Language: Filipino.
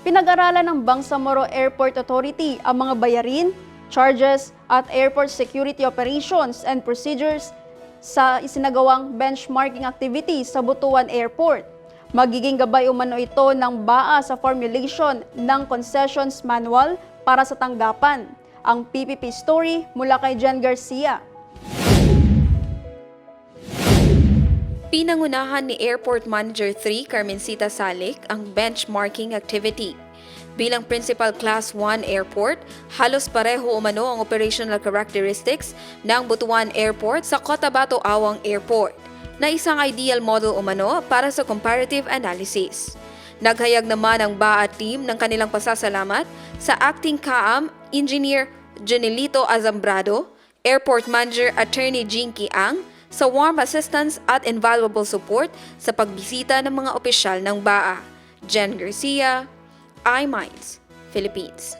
Pinag-aralan ng Bangsamoro Airport Authority ang mga bayarin, charges at airport security operations and procedures sa isinagawang benchmarking activities sa Butuan Airport. Magiging gabay umano ito ng BAA sa formulation ng concessions manual para sa tanggapan. Ang PPP story mula kay Jen Garcia. Pinangunahan ni Airport Manager 3 Carmencita Salik ang benchmarking activity. Bilang Principal Class 1 Airport, halos pareho umano ang operational characteristics ng Butuan Airport sa Cotabato Awang Airport, na isang ideal model umano para sa comparative analysis. Naghayag naman ang BAA team ng kanilang pasasalamat sa Acting CAAM Engineer Janelito Azambrado, Airport Manager Attorney Jinky Ang, sa warm assistance at invaluable support sa pagbisita ng mga opisyal ng BAA. Jen Garcia, iMinds, Philippines.